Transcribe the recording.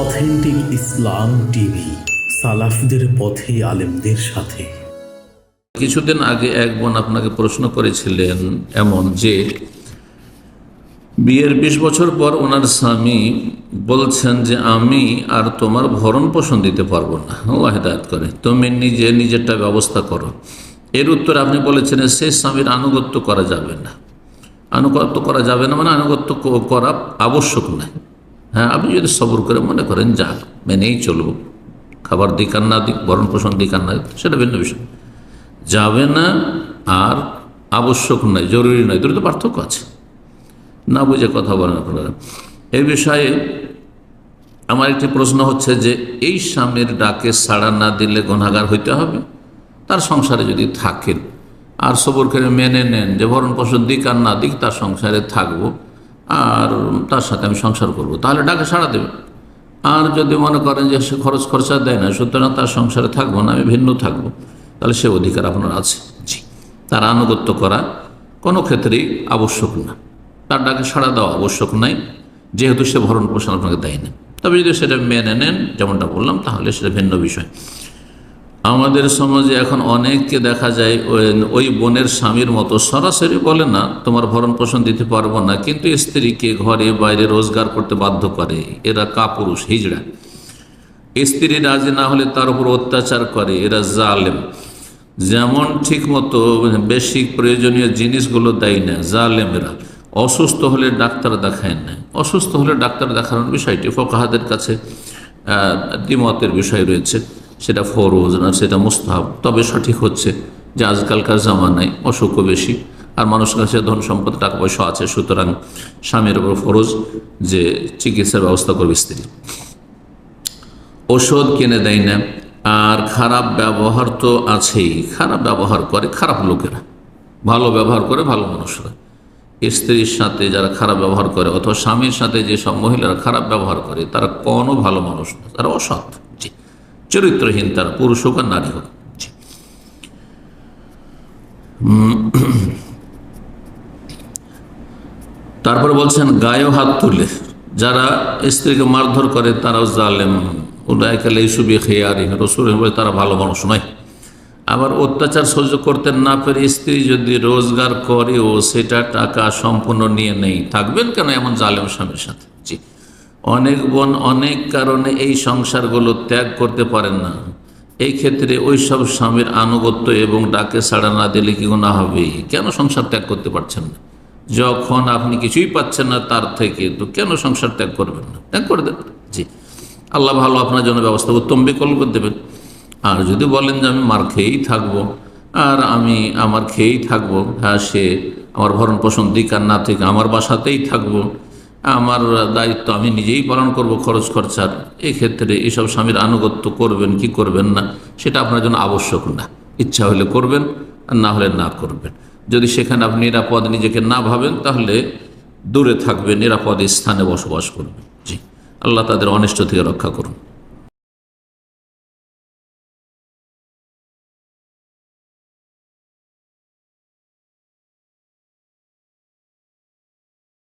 Authentic ইসলাম TV, সালাফদের পথে আলেমদের সাথে। কিছুদিন আগে এক বোন আপনাকে প্রশ্ন করেছিলেন এমন যে, বিয়ের বিশ বছর পর ওনার স্বামী বলছেন যে, আমি আর তোমার ভরণ পোষণ দিতে পারব না। আল্লাহ হেদায়ত করে। তুমি নিজে নিজেরটা ব্যবস্থা করো। এর উত্তরে আপনি বলেছেন সে স্বামীর আনুগত্য করা যাবে না। আনুগত্য করা যাবে না মানে আনুগত্য করা আবশ্যক নাই হ্যাঁ আপনি যদি সবর করে মনে করেন যাক মেনেই চলবো। খাবার দিক আর না দিক ভরণ পোষণ দিক আর না দিক সেটা ভিন্ন বিষয়। যাবে না, আর আবশ্যক নয়, জরুরি নয় দুটো তো পার্থক্য আছে। না বুঝে কথা বলেন আপনারা। এই বিষয়ে আমার একটি প্রশ্ন হচ্ছে যে, এই স্বামীর ডাকে সাড়া না দিলে গণাগার হইতে হবে? তার সংসারে যদি থাকেন, আর সবর করে মেনে নেন, যে ভরণ পোষণ দিক আর না দিক, তার সংসারে থাকব আর তার সাথে আমি সংসার করব। তাহলে ডাকে সাড়া দেবে। আর যদি মনে করেন যে সে খরচ খরচা দেয় না, সুতরাং তার সংসারে থাকব না, আমি ভিন্ন থাকব, তাহলে সে অধিকার আপনার আছে। জি। তার আনুগত্য করা কোনো ক্ষেত্রেই আবশ্যক না। তার ডাকে সাড়া দেওয়া আবশ্যক নাই, যেহেতু সে ভরণ পোষণ আপনাকে দেয় না তবে যদি সেটা মেনে নেন, যেমনটা বললাম, তাহলে সেটা ভিন্ন বিষয়। আমাদের সমাজে এখন অনেককে দেখা যায়, ওই- বোনের স্বামীর মতো। সরাসরি বলে না, তোমার ভরণ পোষণ দিতে পারব না। কিন্তু স্ত্রীকে ঘরে, বাইরে রোজগার করতে বাধ্য করে। এরা কাপুরুষ, হিজড়া। স্ত্রী রাজি না হলে তার উপর অত্যাচার করে, এরা জালেম। যেমন ঠিক মতো বেসিক প্রয়োজনীয় জিনিসগুলো দেয় না জালেম এরা অসুস্থ হলে ডাক্তার দেখায় না। অসুস্থ হলে ডাক্তার দেখানোর বিষয়টি ফোকাহাদের কাছে দ্বিমতের বিষয় রয়েছে। সেটা ফরজ না, সেটা মুস্তাহাব। তবে সঠিক হচ্ছে যে আজকালকার জামানায় অসুখও বেশি, আর মানুষের কাছে ধন সম্পদ, টাকা পয়সা আছে, সুতরাং স্বামীর ওপর ফরজ যে চিকিৎসার ব্যবস্থা করবে স্ত্রী। ওষুধ কিনে দেয় না, আর খারাপ ব্যবহার তো আছেই। খারাপ ব্যবহার করে খারাপ লোকেরা। ভালো ব্যবহার করে ভালো মানুষরা। স্ত্রীর সাথে যারা খারাপ ব্যবহার করে, অথবা স্বামীর সাথে যেসব মহিলারা খারাপ ব্যবহার করে, তারা কোনো ভালো মানুষ না, তারা অসৎ। চরিত্রহীন তারা, পুরুষ হোক আর নারী হোক। তারপরে বলছেন, গায়েও হাত তুলে, যারা স্ত্রীকে মারধর করে তারাও জালেম। উদয়কালে ইসুবি খেয়ারি রসুল তারা ভালো মানুষ নয়। আবার অত্যাচার সহ্য করতে না পেরে স্ত্রী যদি রোজগার করে ও সেটা টাকা সম্পূর্ণ নিয়ে নেই, থাকবেন কেন এমন জালেম স্বামীর সাথে? অনেক বোন অনেক কারণে এই সংসারগুলো ত্যাগ করতে পারেন না। এই ক্ষেত্রে ওই সব স্বামীর আনুগত্য এবং ডাকে সাড়া না দিলে কি গুণা হবে? কেন সংসার ত্যাগ করতে পারছেন না? যখন আপনি কিছুই পাচ্ছেন না, তার থেকে তো কেন সংসার ত্যাগ করবেন না? ত্যাগ করে দেবেন জি। আল্লাহ ভালো আপনার জন্য ব্যবস্থা উত্তম বিকল্প দেবেন। আর যদি বলেন যে আমি মার খেয়েই থাকব, আর আমি আমার খেয়েই থাকব হ্যাঁ সে আমার ভরণ পোষণ দিক আর না থেকে আমার বাসাতেই থাকব আমার দায়িত্ব আমি নিজেই পালন করব খরচ খরচার। এক্ষেত্রে এসব স্বামীর আনুগত্য করবেন কি করবেন না, সেটা আপনার জন্য আবশ্যক না। ইচ্ছা হলে করবেন, আর না হলে না করবেন। যদি সেখানে আপনি নিরাপদ নিজেকে না ভাবেন, তাহলে দূরে থাকবেন, নিরাপদ স্থানে বসবাস করবেন। জি, আল্লাহ তাদের অনিষ্ট থেকে রক্ষা করুন।